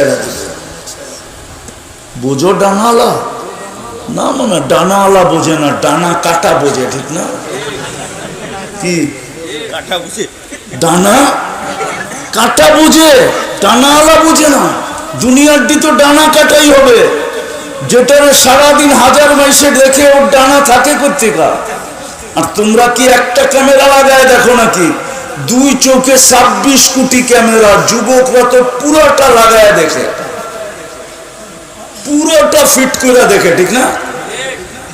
ছেড়ে দেবে বোঝো ডানালা? না মানে ডানাওয়ালা বোঝে না ডানা কাটা বোঝে ঠিক না? কি? কাঠা বুঝে। ডানা কাটা বুঝে ডানাওয়ালা বুঝে না। দুনিয়ার দি তো ডানা কাটাই হবে। যেটার সারাদিন হাজার মাইসে দেখে ওর ডানা থাকে কোথেকা আর তোমরা কি একটা ক্যামেরা লাগায় দেখো নাকি? দুই চোখে ছাব্বিশ কোটি ক্যামেরা, যুবকরা তো পুরোটা লাগায় দেখে। পুরোটা ফিট করে দেখে, ঠিক না?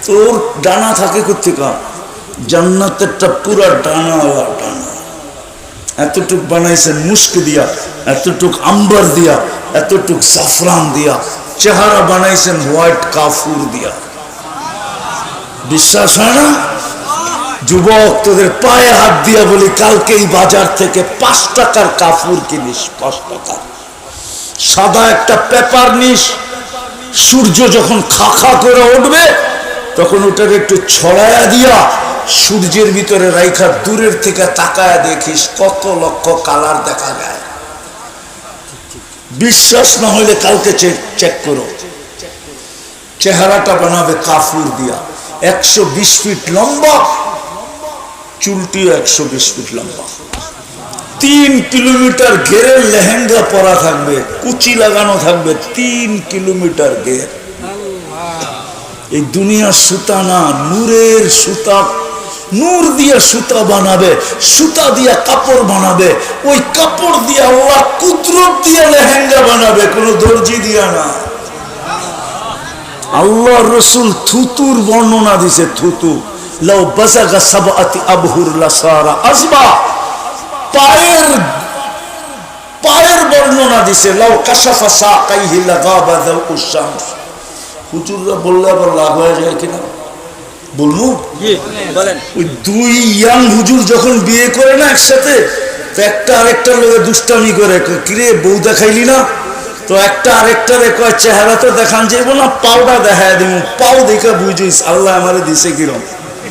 তোর ডানা থাকে কোথেকা জান্নাতেরটা পুরা ডানা ডানা। এতটুক বানাইছেন মুস্ক দিয়া, এতটুক আম্বার দিয়া, এতটুক সাফরান দিয়া। চেহারা বানাইছেন হোয়াইট কাফুর দিয়া। বিশ্বাস হয় না? যুবক, তোদের পায়ে হাত দিয়া বলি, কালকেই বাজার থেকে পাঁচ টাকার কাফুর কিনিস, পাঁচ টাকার। সাদা একটা পেপার নিস, সূর্য যখন খা খা করে উঠবে, তখন ওটাকে একটু ছড়ায়া দিয়া সূর্যের ভিতরে রাইখা দূরের থেকে তাকায় দেখিস, কত লক্ষ কালার দেখা যায়। বিশ্বাস না হলে কালকে চেক করো। চেহারাটা বানাবে কাফুর দিয়া। একশো বিশ ফিট লম্বা চুলটিও একশো বিশ ফিট লম্বা। তিন কিলোমিটার ঘেরের লেহেঙ্গা পরা থাকবে, কুচি লাগানো থাকবে, তিন কিলোমিটার ঘের। এই দুনিয়ার সুতা না, নূরের সুতা, নূর দিয়ে সুতা বানাবে, সুতা দিয়ে কাপড় বানাবে, ওই কাপড় দিয়া ওরা কুদরত দিয়ে লেহেঙ্গা বানাবে, কোনো দর্জি দিয়া না। আল্লাহ রসুল থুতুর বর্ণনা দিছে, থুতু। লাউ বাজাগা সাবাতি আবহুর লাসারা আসবা পায়ের পায়ের বর্ণনা দিছে লাউ কাশাফা সাকাইহি লাগাবা হুজুররা বললে আবার লাভ হয়ে যায় কিনা? বলব ওই দুই ইয়াং হুজুর যখন বিয়ে করে না একসাথে তো একটা আরেকটার লোকে দুষ্টামি করে কিরে বউ দেখাইলি না? তো একটা আরেকটারে কয় চেহারা তো দেখান যাইব না পাওটা দেখায় দিব পাও দেখে বুঝিস আল্লাহ আমারে দিছে কিরম।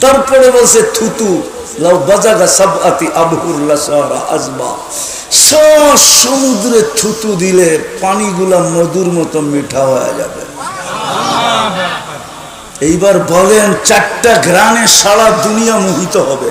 তারপরে বলছে, থুতু, লাউ বাজাগা আজবা সমুদ্রে থুতু দিলে পানিগুলা মধুর মতো মিঠা হয়ে যাবে। এইবার বলেন, চারটা গ্রানে সারা দুনিয়া মোহিত হবে।